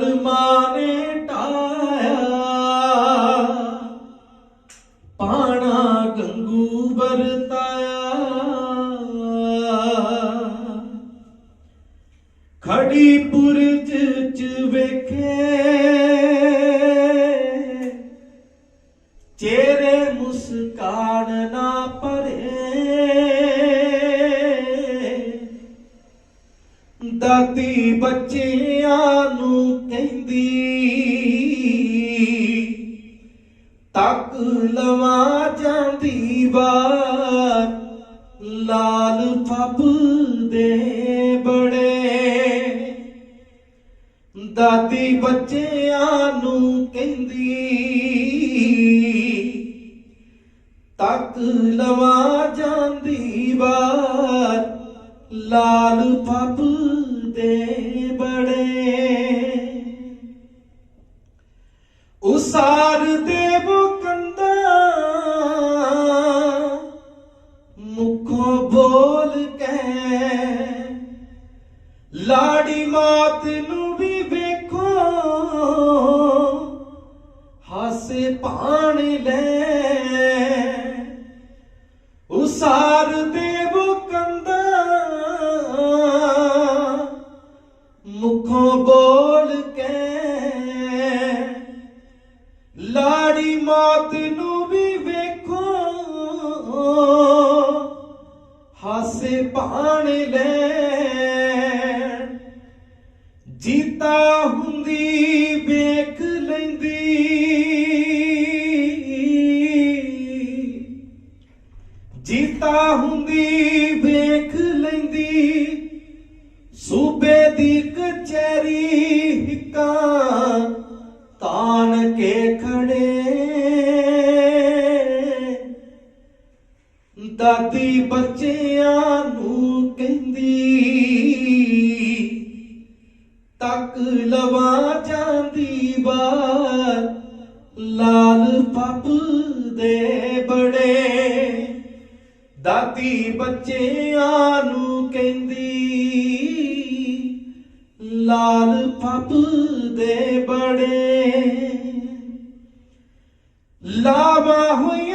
ਜ਼ਾਲਮਾਂ ਨੇ ਢਾਇਆ ਪਾਣਾ ਗੰਗੂ ਵਰਤਾਇਆ। ਖੜੀ ਪੁਰਜ ਚ ਵੇਖੇ ਦਾਦੀ ਬੱਚਿਆਂ ਨੂੰ ਕਹਿੰਦੀ, ਤੱਕ ਲਵਾ ਜਾਂਦੀ ਬਾਰ ਲਾਲ ਫੱਬ ਦੇ ਬੜੇ ਦਾਦੀ ਬੱਚਿਆਂ ਨੂੰ ਕਹਿੰਦੀ, ਤੱਕ ਲਵਾ ਜਾਂਦੀ ਬਾਰ ਲਾਲ ਫੱਬ ਦੇ ਬੜੇ। ਉਸਾਰ ਦੇ ਬੁਕੰਦਾ ਮੁਖੋਂ ਬੋਲ ਕੇ ਲਾੜੀ ਮਾਤ ਨੂੰ ਵੀ ਵੇਖੋ, ਹਾਸੇ ਪਾਣ ਮਾਤ ਨੂੰ ਵੀ ਵੇਖੋ। ਹਾਸੇ ਪਾਣ ਲੈ ਜੀਤਾ ਹੁੰਦੀ, ਵੇਖ ਲੈਂਦੀ। ਜੀਤਾ ਹੁੰਦੀ, ਵੇਖ ਲੈਂਦੀ। ਸੂਬੇ ਦੀ ਕਚਹਿਰੀ ਹਿੱਕਾ ਤਾਨ ਕੇ ਖੜੇ। ਦਾਦੀ ਬੱਚਿਆਂ ਨੂੰ ਕਹਿੰਦੀ, ਤੱਕ ਲਵਾ ਜਾਂਦੀ ਬਾਰ ਲਾਲ ਪੱਪ ਦੇ ਬੜੇ। ਦਾਦੀ ਬੱਚਿਆਂ ਨੂੰ ਕਹਿੰਦੀ, ਲਾਲ ਪੱਪ ਦੇ ਬੜੇ। ਲਾਵਾ ਹੋਈ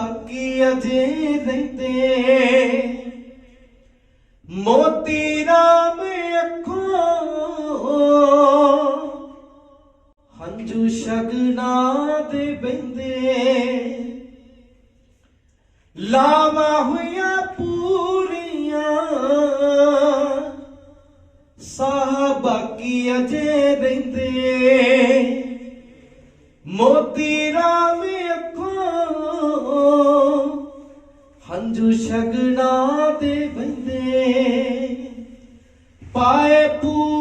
ਬਾਕੀ ਅਜੇ ਰਹਿੰਦੇ ਮੋਤੀ ਰਾਮ ਅੱਖੋਂ ਹੰਝੂ ਸ਼ਗਨਾ ਦੇ ਬੈੰਦੇ। ਲਾਵਾ ਹੋਈਆਂ ਪੂਰੀਆਂ। ਸਾਹਬਾ ਕੀ ਅਜੇ ਰਹਿੰਦੇ। ਮੋਤੀ ਰਾਮ ਅੱਖੋਂ ਹੰਝੂ ਸ਼ਗਨਾ ਦੇ ਬੰਦੇ ਪਾਏ ਪੂ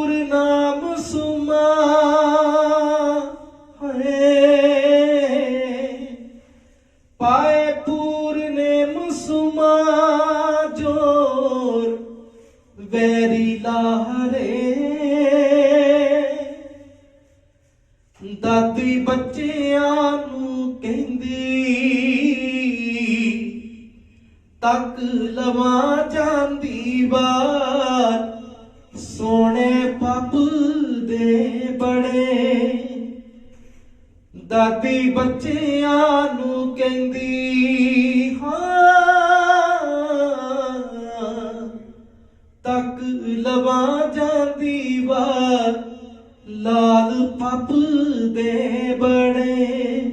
ਬੱਚਿਆਂ ਨੂੰ ਕਹਿੰਦੀ, ਤੱਕ ਲਵਾ ਜਾਂਦੀ ਬਾਰ ਸੋਹਣੇ ਪੱਪ ਦੇ ਬੜੇ ਦਾਦੀ ਬੱਚਿਆਂ ਨੂੰ ਕਹਿੰਦੀ, ਹਾਂ, ਤੱਕ ਲਵਾ ਜਾਂਦੀ ਵਾਰ ਲਾਲ ਪੱਪ ਦੇ ਬੜੇ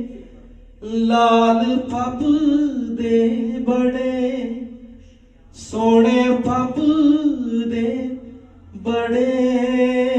ਲਾਲ ਪੱਪ ਦੇ ਬੜੇ ਸੋਹਣੇ ਪੱਪ ਦੇ ਬੜੇ।